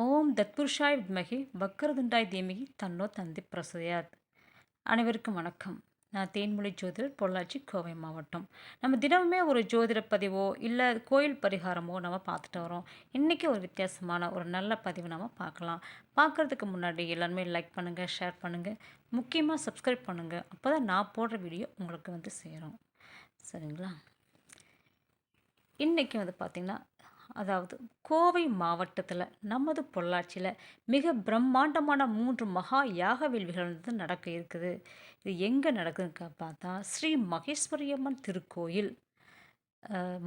ஓம் தத்புருஷாய் வித்மகி வக்கரதுண்டாய் தீமகி தன்னோ தந்தி பிரசதையாத். அனைவருக்கும் வணக்கம். நான் தேன்மொழி ஜோதிடர் பொள்ளாச்சி கோவை மாவட்டம். நம்ம தினமுமே ஒரு ஜோதிட பதிவோ இல்லை கோயில் பரிகாரமோ நம்ம பார்த்துட்டு வரோம். இன்றைக்கி ஒரு வித்தியாசமான ஒரு நல்ல பதிவு நம்ம பார்க்கலாம். பார்க்குறதுக்கு முன்னாடி எல்லாருமே லைக் பண்ணுங்கள் ஷேர் பண்ணுங்கள் முக்கியமாக சப்ஸ்கிரைப் பண்ணுங்கள் அப்போ தான் நான் போடுற வீடியோ உங்களுக்கு வந்து சேரும். சரிங்களா? இன்றைக்கி வந்து பார்த்திங்கன்னா அதாவது கோவை மாவட்டத்தில் நமது பொள்ளாச்சியில் மிக பிரம்மாண்டமான மூன்று மகா யாக வேள்விகள் வந்து நடக்க இருக்குது. இது எங்கே நடக்குதுன்னு பார்த்தா ஸ்ரீ மகேஸ்வரியம்மன் திருக்கோயில்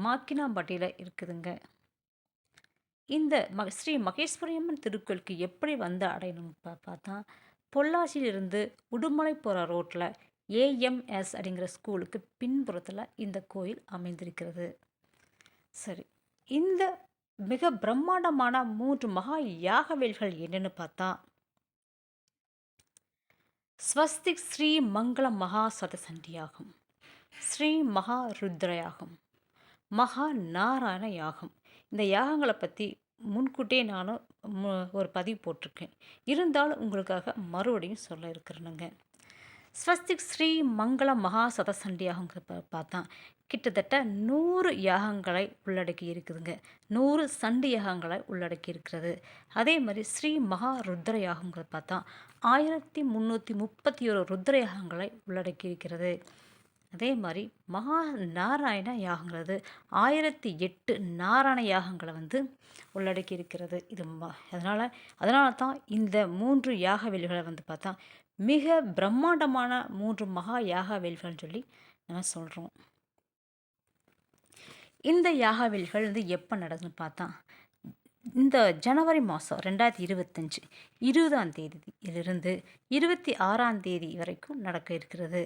மாக்கினாம்பட்டியில் இருக்குதுங்க. இந்த ம ஸ்ரீ மகேஸ்வரியம்மன் திருக்கோயிலுக்கு எப்படி வந்து அடையணும்னு பார்த்தா பொள்ளாச்சியிலிருந்து உடுமலை போகிற ரோட்டில் ஏஎம்எஸ் அப்படிங்கிற ஸ்கூலுக்கு பின்புறத்தில் இந்த கோயில் அமைந்திருக்கிறது. சரி இந்த மிக பிரம்மாண்டமான மூன்று மகா யாகவேல்கள் என்னன்னு பார்த்தா ஸ்வஸ்திக் ஸ்ரீ மங்கள மகா சதசண்டியாகும் ஸ்ரீ மகா ருத்ர யாகம் மகா நாராயண யாகம். இந்த யாகங்களை பற்றி முன்கூட்டியே நானும் ஒரு பதிவு போட்டிருக்கேன். இருந்தாலும் உங்களுக்காக மறுபடியும் சொல்ல இருக்கிறேனுங்க. ஸ்வஸ்திக் ஸ்ரீ மங்கள மகா சதசண்டி பார்த்தா கிட்டத்தட்ட நூறு யாகங்களை உள்ளடக்கி இருக்குதுங்க. நூறு சண்டி யாகங்களை உள்ளடக்கி இருக்கிறது. அதே மாதிரி ஸ்ரீ மகா ருத்ர யாகங்கள் பார்த்தா ஆயிரத்தி முந்நூற்றி முப்பத்தி ஒரு ருத்ர யாகங்களை உள்ளடக்கி இருக்கிறது. அதே மாதிரி மகா நாராயண யாகங்கிறது ஆயிரத்தி எட்டு நாராயண யாகங்களை வந்து உள்ளடக்கி இருக்கிறது. இது ம- அதனால அதனால தான் இந்த மூன்று யாக வேல்களை வந்து பார்த்தா மிக பிரம்மாண்டமான மூன்று மகா யாக வேல்கள்னு சொல்லி நம்ம சொல்கிறோம் இந்த யாகவேல்கள் வந்து எப்போ நடக்குதுன்னு பார்த்தா இந்த ஜனவரி மாதம் ரெண்டாயிரத்தி இருபத்தஞ்சி இருபதாம் தேதியிலிருந்து இருபத்தி ஆறாம் தேதி வரைக்கும் நடக்க இருக்கிறது.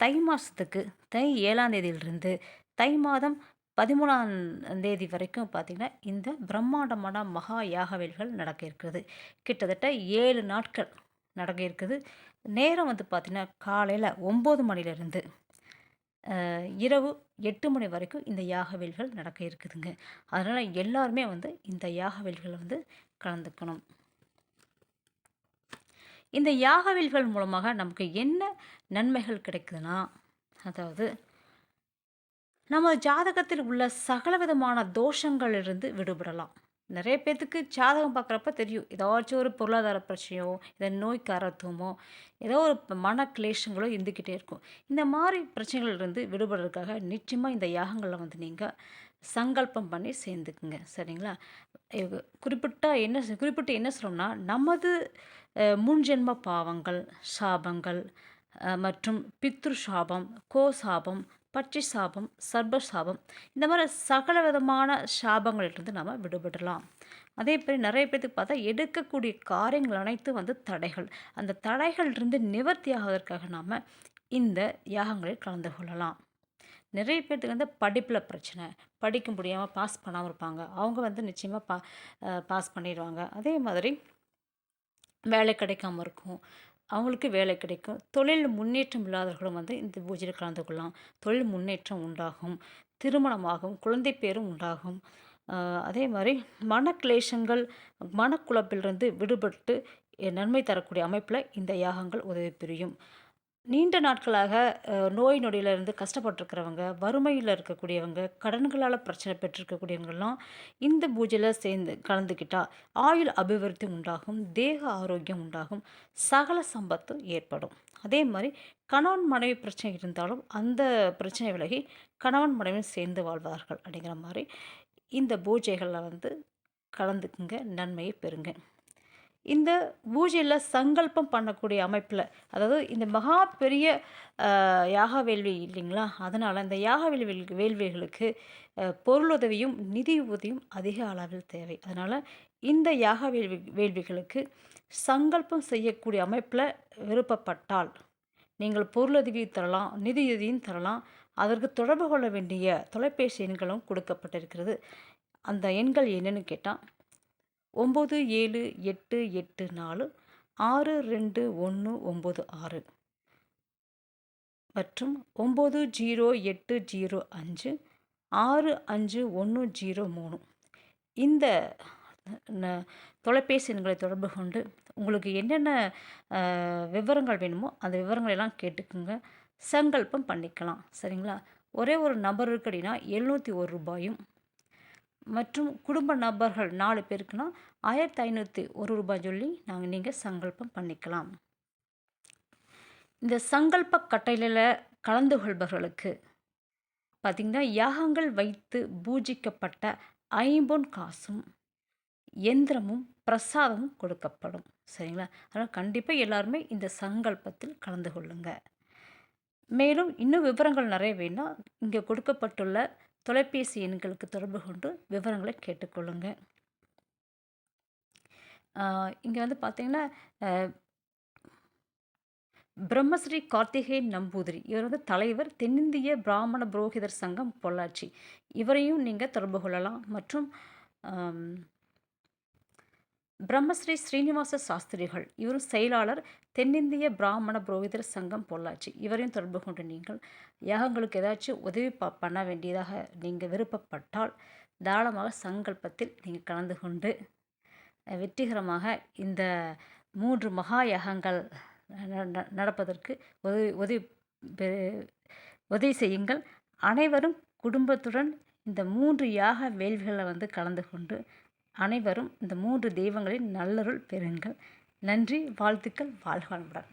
தை மாதத்துக்கு தை ஏழாம் தேதியிலிருந்து தை மாதம் பதிமூணாம் தேதி வரைக்கும் பார்த்திங்கன்னா இந்த பிரம்மாண்டமான மகா யாகவேல்கள் நடக்க இருக்கிறது. கிட்டத்தட்ட ஏழு நாட்கள் நடக்க இருக்குது. நேரம் வந்து பார்த்திங்கன்னா காலையில் ஒம்பது மணிலேருந்து இரவு எட்டு மணி வரைக்கும் இந்த யாகவேல்கள் நடக்க இருக்குதுங்க. அதனால் எல்லாருமே வந்து இந்த யாகவேல்களை வந்து கலந்துக்கணும். இந்த யாகவேல்கள் மூலமாக நமக்கு என்ன நன்மைகள் கிடைக்குதுன்னா அதாவது நம்ம ஜாதகத்தில் உள்ள சகல விதமான தோஷங்களிலிருந்து விடுபடலாம். நிறைய பேர்த்துக்கு ஜாதகம் பார்க்குறப்ப தெரியும். ஏதாச்சும் ஒரு பொருளாதார பிரச்சனையோ இதை நோய் காரத்துவமோ ஏதோ ஒரு மன கிளேஷங்களோ இருந்துக்கிட்டே இருக்கும். இந்த மாதிரி பிரச்சனைகள்லேருந்து விடுபடுறதுக்காக நிச்சயமாக இந்த யாகங்களில் வந்து நீங்கள் சங்கல்பம் பண்ணி சேர்ந்துக்குங்க. சரிங்களா? இது குறிப்பிட்ட என்ன குறிப்பிட்டு என்ன சொல்கிறோம்னா நமது முன்ஜென்ம பாவங்கள் சாபங்கள் மற்றும் பித்ரு சாபம் கோ சாபம் பட்சி சாபம் சர்ப சாபம் இந்த மாதிரி சகல விதமான சாபங்களிலிருந்து நம்ம விடுபடலாம். அதே மாதிரி நிறைய பேர்த்துக்கு பார்த்தா எடுக்கக்கூடிய காரியங்கள் அனைத்தும் வந்து தடைகள். அந்த தடைகளிலிருந்து நிவர்த்தி ஆவதற்காக நாம் இந்த யாகங்களில் கலந்து கொள்ளலாம். நிறைய பேர்த்துக்கு வந்து படிப்பில் பிரச்சனை. படிக்க முடியாமல் பாஸ் பண்ணாமல் இருப்பாங்க. அவங்க வந்து நிச்சயமாக பா பாஸ் பண்ணிடுவாங்க. அதே மாதிரி வேலை கிடைக்காம இருக்கும். அவங்களுக்கு வேலை கிடைக்கும். தொழில் முன்னேற்றம் இல்லாதவர்களும் வந்து இந்த பூஜையில் கலந்து கொள்ளலாம். தொழில் முன்னேற்றம் உண்டாகும். திருமணமாகும். குழந்தை பேரும் உண்டாகும். அதே மாதிரி மனக்லேஷங்கள் மனக்குழப்பிலிருந்து விடுபட்டு நன்மை தரக்கூடிய அமைப்பில் இந்த யாகங்கள் உதவி புரியும். நீண்ட நாட்களாக அஹ், நோய் நொடியிலிருந்து கஷ்டப்பட்டுருக்கிறவங்க, வறுமையில் இருக்கக்கூடியவங்க கடன்களால் பிரச்சனை பெற்றிருக்கக்கூடியவங்கெல்லாம் இந்த பூஜையில் சேர்ந்து கலந்துக்கிட்டா ஆயுள் அபிவிருத்தி உண்டாகும் தேக ஆரோக்கியம் உண்டாகும் சகல சம்பத்தும் ஏற்படும். அதே மாதிரி கணவன் மனைவி பிரச்சனை இருந்தாலும் அந்த பிரச்சனை விலகி கணவன் மனைவி சேர்ந்து வாழ்வார்கள் அப்படிங்கிற மாதிரி இந்த பூஜைகளில் வந்து கலந்துக்குங்க நன்மையை பெறுங்க. இந்த பூஜையில் சங்கல்பம் பண்ணக்கூடிய அமைப்பில் அதாவது இந்த மகா பெரிய யாக வேள்வி இல்லைங்களா? அதனால் இந்த யாக வேள்வி வேள்விகளுக்கு பொருளுதவியும் நிதி உதவியும் அதிக அளவில் தேவை. அதனால் இந்த யாக வேள்வி வேள்விகளுக்கு சங்கல்பம் செய்யக்கூடிய அமைப்பில் விருப்பப்பட்டால் நீங்கள் பொருளுதவி தரலாம் நிதியுதவியும் தரலாம். அதற்கு தொடர்பு கொள்ள வேண்டிய தொலைபேசி எண்களும் கொடுக்கப்பட்டிருக்கிறது. அந்த எண்கள் என்னென்னு கேட்டால் ஒம்பது ஏழு எட்டு எட்டு நாலு ஆறு ரெண்டு ஒன்று ஒம்பது ஆறு மற்றும் ஒம்பது ஜீரோ எட்டு ஜீரோ அஞ்சு ஆறு அஞ்சு ஒன்று ஜீரோ மூணு. இந்த தொலைபேசி எண்களை தொடர்பு கொண்டு உங்களுக்கு என்னென்ன விவரங்கள் வேணுமோ அந்த விவரங்கள் எல்லாம் கேட்டுக்குங்க. சங்கல்பம் பண்ணிக்கலாம். சரிங்களா? ஒரே ஒரு நபருக்கு அப்படின்னா எழுநூற்றி ஒரு ரூபாயும் மற்றும் குடும்ப நபர்கள் நாலு பேருக்குன்னா ஆயிரத்தி ஐநூற்றி ஒரு ரூபாய் சொல்லி நாங்கள் நீங்கள் சங்கல்பம் பண்ணிக்கலாம். இந்த சங்கல்ப கட்டளையில் கலந்து கொள்பவர்களுக்கு பார்த்திங்கன்னா யாகங்கள் வைத்து பூஜிக்கப்பட்ட ஐம்பொன் காசும் எந்திரமும் பிரசாதமும் கொடுக்கப்படும். சரிங்களா? அதனால் கண்டிப்பாக எல்லாருமே இந்த சங்கல்பத்தில் கலந்து கொள்ளுங்க. மேலும் இன்னும் விவரங்கள் நிறைய வேணால் இங்கே கொடுக்கப்பட்டுள்ள தொலைபேசி எண்களுக்கு தொடர்பு கொண்டு விவரங்களை கேட்டுக்கொள்ளுங்க. இங்கே வந்து பார்த்தீங்கன்னா பிரம்மஸ்ரீ கார்த்திகேயன் நம்பூதிரி. இவர் வந்து தலைவர் தென்னிந்திய பிராமண புரோகிதர் சங்கம் பொள்ளாச்சி. இவரையும் நீங்கள் தொடர்பு கொள்ளலாம். மற்றும் பிரம்மஸ்ரீ ஸ்ரீனிவாச சாஸ்திரிகள். இவரும் செயலாளர் தென்னிந்திய பிராமண புரோகிதர் சங்கம் பொள்ளாச்சி. இவரையும் தொடர்பு கொண்டு நீங்கள் யாகங்களுக்கு ஏதாச்சும் உதவி ப பண்ண வேண்டியதாக நீங்கள் விருப்பப்பட்டால் தாராளமாக சங்கல்பத்தில் நீங்கள் கலந்து கொண்டு வெற்றிகரமாக இந்த மூன்று மகா யாகங்கள் ந- நடப்பதற்கு உதவி உதவி பெ- உதவி செய்யுங்கள். அனைவரும் குடும்பத்துடன் இந்த மூன்று யாக வேள்விகளை வந்து கலந்து கொண்டு அனைவரும் இந்த மூன்று தெய்வங்களின் நல்லருள் பெறுங்கள். நன்றி வாழ்த்துக்கள் வாழ்க வளமுடன்.